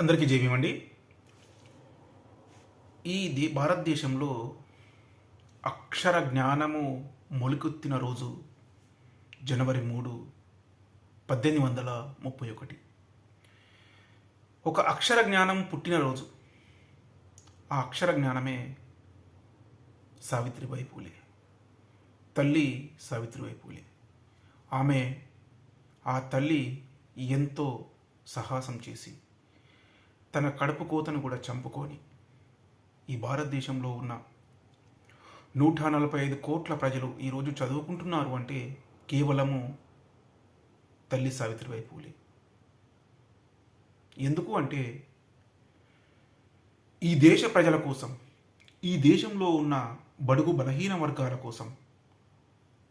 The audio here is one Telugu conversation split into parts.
అందరికీ జయమండి ఈ దే భారతదేశంలో అక్షర జ్ఞానము మొలికొత్తిన రోజు జనవరి మూడు పద్దెనిమిది వందల ముప్పై ఒకటి. ఒక అక్షర జ్ఞానం పుట్టిన రోజు. ఆ అక్షర జ్ఞానమే సావిత్రిబాయి పూలే. తల్లి సావిత్రిబాయి పూలే. ఆమె ఆ తల్లి ఎంతో సాహసం చేసి తన కడుపు కోతను కూడా చంపుకొని ఈ భారతదేశంలో ఉన్న నూట నలభై ఐదు కోట్ల ప్రజలు ఈరోజు చదువుకుంటున్నారు అంటే కేవలము తల్లి సావిత్రిబాయి పూలే. ఎందుకు అంటే ఈ దేశ ప్రజల కోసం ఈ దేశంలో ఉన్న బడుగు బలహీన వర్గాల కోసం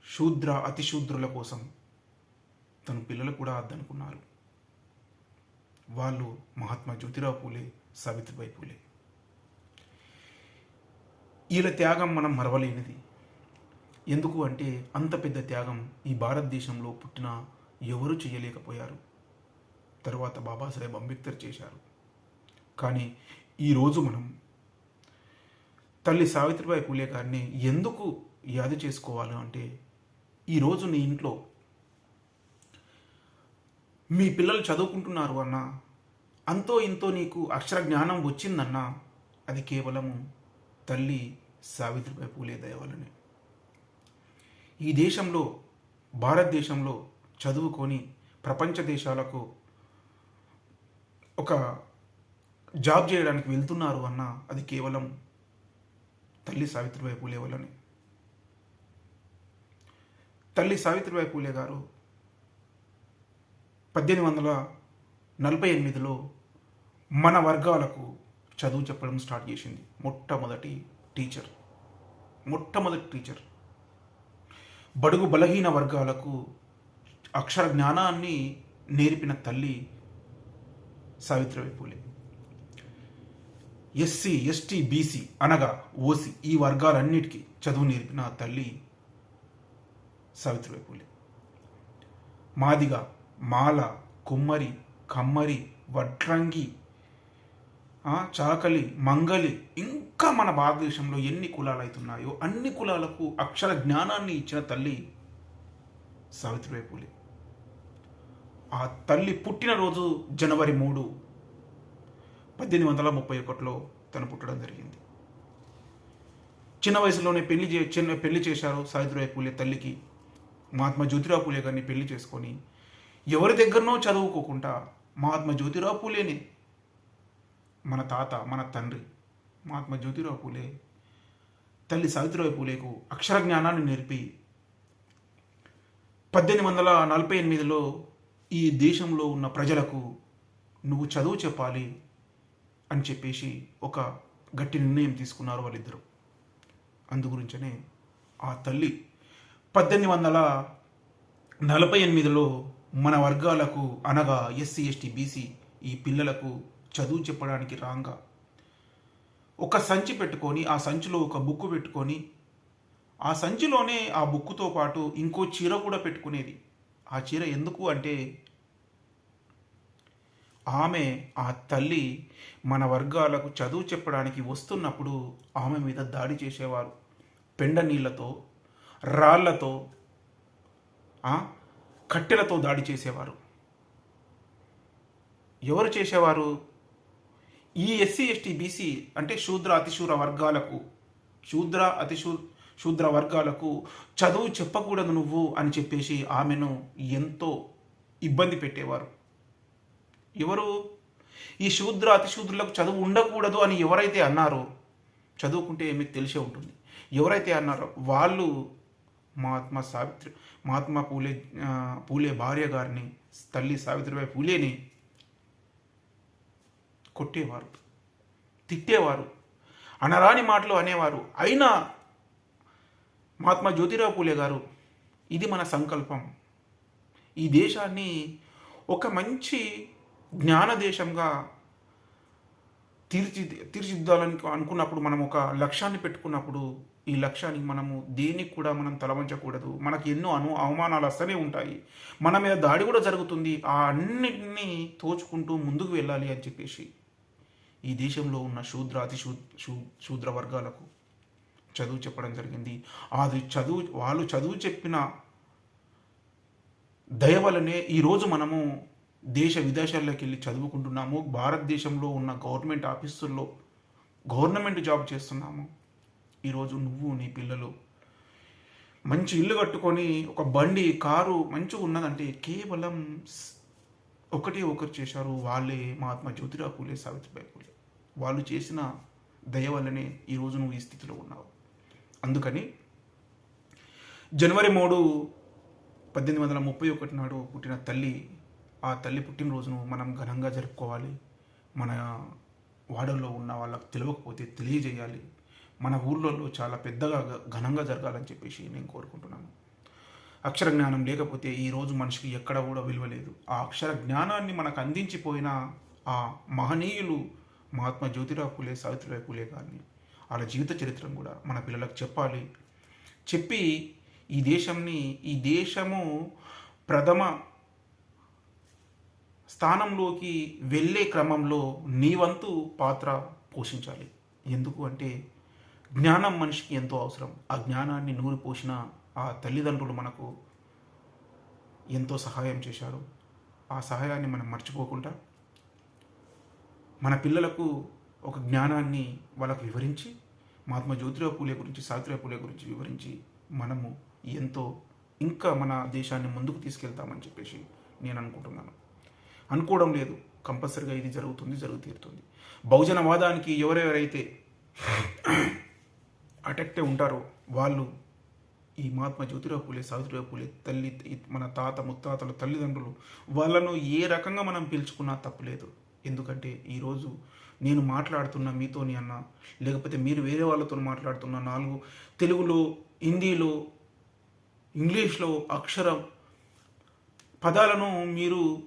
శూద్ర అతిశూద్రుల కోసం తన పిల్లలు కూడా అద్దనుకున్నారు. వాళ్ళు మహాత్మా జ్యోతిరావు పూలే సావిత్రిబాయి పూలే. వీళ్ళ త్యాగం మనం మరవలేనిది. ఎందుకు అంటే అంత పెద్ద త్యాగం ఈ భారతదేశంలో పుట్టిన ఎవరు చేయలేకపోయారు. తర్వాత బాబాసాహెబ్ అంబేద్కర్ చేశారు. కానీ ఈరోజు మనం తల్లి సావిత్రిబాయి పూలే గారిని ఎందుకు యాద చేసుకోవాలి అంటే ఈరోజు నీ ఇంట్లో మీ పిల్లలు చదువుకుంటున్నారు అన్న. అంతో ఇంతో నీకు అక్షర జ్ఞానం వచ్చిందన్నా. అది కేవలము తల్లి సావిత్రిబాయి పూలే దయవలనే. ఈ దేశంలో భారతదేశంలో చదువుకొని ప్రపంచ దేశాలకు ఒక జాబ్ చేయడానికి వెళ్తున్నారు అన్న. అది కేవలం తల్లి సావిత్రిబాయి పూలే వల్లనే. తల్లి సావిత్రిబాయి పూలే గారు పద్దెనిమిది వందల నలభై ఎనిమిదిలో మన వర్గాలకు చదువు చెప్పడం స్టార్ట్ చేసింది మొట్టమొదటి టీచర్. మొట్టమొదటి టీచర్. బడుగు బలహీన వర్గాలకు అక్షర జ్ఞానాన్ని నేర్పిన తల్లి Savitribai Phule SC ST BC అనగా ఓసీ ఈ వర్గాలన్నిటికీ చదువు నేర్పిన తల్లి సావిత్రిబాయి పూలే మాదిగా మాల కుమ్మరి కమ్మరి వడ్రంగి చాకలి మంగలి ఇంకా మన భారతదేశంలో ఎన్ని కులాలు అవుతున్నాయో అన్ని కులాలకు అక్షర జ్ఞానాన్ని ఇచ్చిన తల్లి సావిత్రిబాయి పూలే. ఆ తల్లి పుట్టినరోజు జనవరి మూడు పద్దెనిమిది వందల ముప్పై ఒకటిలో తను పుట్టడం జరిగింది. చిన్న వయసులోనే పెళ్ళి చే చిన్న పెళ్ళి చేశారు సావిత్రిబాయి పూలే తల్లికి. మహాత్మా జ్యోతిరావు పూలే గారిని పెళ్ళి చేసుకొని ఎవరి దగ్గరనో చదువుకోకుండా మహాత్మా జ్యోతిరావు పూలేని మన తాత మన తండ్రి మహాత్మా జ్యోతిరావు పూలే తల్లి సావిత్రిబాయి పూలేకు అక్షర జ్ఞానాన్ని నేర్పి పద్దెనిమిది వందల నలభై ఎనిమిదిలో ఈ దేశంలో ఉన్న ప్రజలకు నువ్వు చదువు చెప్పాలి అని చెప్పేసి ఒక గట్టి నిర్ణయం తీసుకున్నారు వాళ్ళిద్దరూ. అందుగురించనే ఆ తల్లి పద్దెనిమిది వందల నలభై ఎనిమిదిలో మన వర్గాలకు అనగా ఎస్సీ ఎస్టీ బీసీ ఈ పిల్లలకు చదువు చెప్పడానికి రాంగా. ఒక సంచి పెట్టుకొని ఆ సంచిలో ఒక బుక్ పెట్టుకొని ఆ సంచిలోనే ఆ బుక్కుతో పాటు ఇంకో చీర కూడా పెట్టుకునేది. ఆ చీర ఎందుకు అంటే ఆమె ఆ తల్లి మన వర్గాలకు చదువు చెప్పడానికి వస్తున్నప్పుడు ఆమె మీద దాడి చేసేవారు. పెండ నీళ్ళతో రాళ్ళతో కట్టెలతో దాడి చేసేవారు. ఎవరు చేసేవారు? ఈ ఎస్సీ ఎస్టీ బీసీ అంటే శూద్ర అతిశూర వర్గాలకు శూద్ర అతిశూ శూద్ర వర్గాలకు చదువు చెప్పకూడదు నువ్వు అని చెప్పేసి ఆమెను ఎంతో ఇబ్బంది పెట్టేవారు. ఎవరు? ఈ శూద్ర అతిశూద్రులకు చదువు ఉండకూడదు అని ఎవరైతే అన్నారో చదువుకుంటే మీకు తెలిసే ఉంటుంది. ఎవరైతే అన్నారో వాళ్ళు మహాత్మా సావిత్రి మహాత్మా పూలే పూలే భార్య గారిని తల్లి సావిత్రిబాయి పూలేని కొట్టేవారు తిట్టేవారు అనరాని మాటలు అనేవారు. అయినా మహాత్మా జ్యోతిరావు పూలే గారు ఇది మన సంకల్పం. ఈ దేశాన్ని ఒక మంచి జ్ఞాన దేశంగా తీర్చి తీర్చిదిద్దాలని అనుకున్నప్పుడు మనం ఒక లక్ష్యాన్ని పెట్టుకున్నప్పుడు ఈ లక్ష్యానికి మనము దేనికి కూడా మనం తలవంచకూడదు. మనకు ఎన్నో అను అవమానాలు వస్తూనే ఉంటాయి. మన మీద దాడి కూడా జరుగుతుంది. ఆ అన్నిటినీ తోచుకుంటూ ముందుకు వెళ్ళాలి అని చెప్పేసి ఈ దేశంలో ఉన్న శూద్ర అతి శూద్ర వర్గాలకు చదువు చెప్పడం జరిగింది. అది చదువు వాళ్ళు చదువు చెప్పిన దయ వలనే ఈరోజు మనము దేశ విదేశాల్లోకి వెళ్ళి చదువుకుంటున్నాము. భారతదేశంలో ఉన్న గవర్నమెంట్ ఆఫీసుల్లో గవర్నమెంట్ జాబ్ చేస్తున్నాము. ఈరోజు నువ్వు నీ పిల్లలు మంచి ఇల్లు కట్టుకొని ఒక బండి కారు మంచిగా ఉన్నదంటే కేవలం ఒకటి ఒకరు చేశారు. వాళ్ళే మహాత్మా జ్యోతిరావు పూలే సావిత్రిబాయి పూలే వాళ్ళు చేసిన దయ వల్లనే ఈరోజు నువ్వు ఈ స్థితిలో ఉన్నావు. అందుకని జనవరి మూడు పద్దెనిమిది వందల ముప్పై ఒకటి నాడు పుట్టిన తల్లి ఆ తల్లి పుట్టినరోజును మనం ఘనంగా జరుపుకోవాలి. మన వాడల్లో ఉన్న వాళ్ళకు తెలియకపోతే తెలియజేయాలి. మన ఊర్లలో చాలా పెద్దగా ఘనంగా జరగాలని చెప్పేసి నేను కోరుకుంటున్నాను. అక్షర జ్ఞానం లేకపోతే ఈరోజు మనిషికి ఎక్కడ కూడా విలువ లేదు. ఆ అక్షర జ్ఞానాన్ని మనకు అందించిపోయిన ఆ మహనీయులు మహాత్మా జ్యోతిరావు పూలే సావిత్రిబాయి పూలే గారిని వాళ్ళ జీవిత చరిత్రను కూడా మన పిల్లలకు చెప్పాలి. చెప్పి ఈ దేశంని ఈ దేశము ప్రథమ స్థానంలోకి వెళ్ళే క్రమంలో నీ వంతు పాత్ర పోషించాలి. ఎందుకు అంటే జ్ఞానం మనిషికి ఎంతో అవసరం. ఆ జ్ఞానాన్ని నూరి పోసిన ఆ తల్లిదండ్రులు మనకు ఎంతో సహాయం చేశారు. ఆ సహాయాన్ని మనం మర్చిపోకుండా మన పిల్లలకు ఒక జ్ఞానాన్ని వాళ్ళకు వివరించి మహాత్మా జ్యోతిరావు పూలే గురించి సావిత్రిరావు పూలే గురించి వివరించి మనము ఎంతో ఇంకా మన దేశాన్ని ముందుకు తీసుకెళ్తామని చెప్పేసి నేను అనుకుంటున్నాను. అనుకోవడం లేదు. కంపల్సరిగా ఇది జరుగుతుంది జరుగు తీరుతుంది. బహుజనవాదానికి ఎవరెవరైతే అటెక్టే ఉంటారో వాళ్ళు ఈ మహాత్మా జ్యోతిరావు పూలే సావిత్రిరావు పూలే తల్లి మన తాత ముత్తాతల తల్లిదండ్రులు వాళ్ళను ఏ రకంగా మనం పిలుచుకున్నా తప్పులేదు. ఎందుకంటే ఈరోజు నేను మాట్లాడుతున్న మీతోని అన్న లేకపోతే మీరు వేరే వాళ్ళతో మాట్లాడుతున్న నాలుగు తెలుగులో హిందీలో ఇంగ్లీష్లో అక్షరం పదాలను మీరు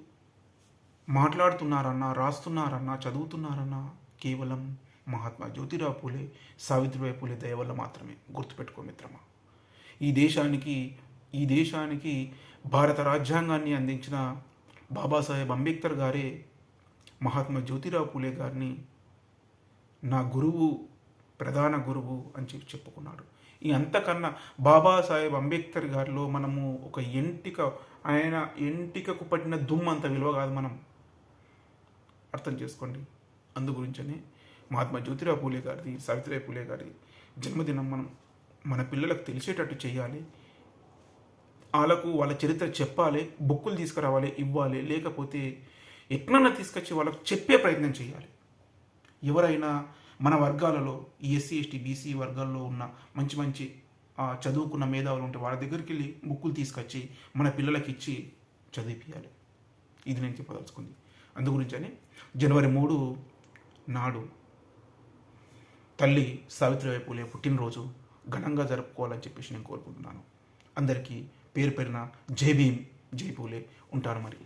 మాట్లాడుతున్నారన్నా రాస్తున్నారన్నా చదువుతున్నారన్నా కేవలం మహాత్మా జ్యోతిరావు పూలే సావిత్రిబాయి పూలే దయ వల్ల మాత్రమే. గుర్తుపెట్టుకో మిత్రమా. ఈ దేశానికి ఈ దేశానికి భారత రాజ్యాంగాన్ని అందించిన బాబాసాహెబ్ అంబేద్కర్ గారే మహాత్మా జ్యోతిరావు పూలే గారిని నా గురువు ప్రధాన గురువు అని చెప్పి చెప్పుకున్నాడు. ఈ అంతకన్నా బాబాసాహెబ్ అంబేద్కర్ గారిలో మనము ఒక ఎంటిక ఆయన ఎంటికకు పట్టిన దుమ్ము అంత విలువ కాదు మనం. అర్థం చేసుకోండి. అందు గురించనే మహాత్మా జ్యోతిరావు పూలే గారిది సావిత్రిబాయి పూలే గారి జన్మదినం మనం మన పిల్లలకు తెలిసేటట్టు చేయాలి. వాళ్ళకు వాళ్ళ చరిత్ర చెప్పాలి బుక్కులు తీసుకురావాలి ఇవ్వాలి. లేకపోతే ఎట్లన్నా తీసుకొచ్చి వాళ్ళకు చెప్పే ప్రయత్నం చేయాలి. ఎవరైనా మన వర్గాలలో ఈ ఎస్సీ ఎస్టీ బీసీ వర్గాల్లో ఉన్న మంచి మంచి చదువుకున్న మేధావులు ఉంటే వాళ్ళ దగ్గరికి వెళ్ళి బుక్కులు తీసుకొచ్చి మన పిల్లలకి ఇచ్చి చదివిపించాలి ఇది నేను చెప్పదలుచుకుంది. అందు అని జనవరి మూడు నాడు తల్లి సావిత్రిబాయి పూలే పుట్టినరోజు ఘనంగా జరుపుకోవాలని చెప్పేసి నేను కోరుకుంటున్నాను. అందరికీ పేరు పేరున జై భీమ్ జై పూలే ఉంటారు మరి.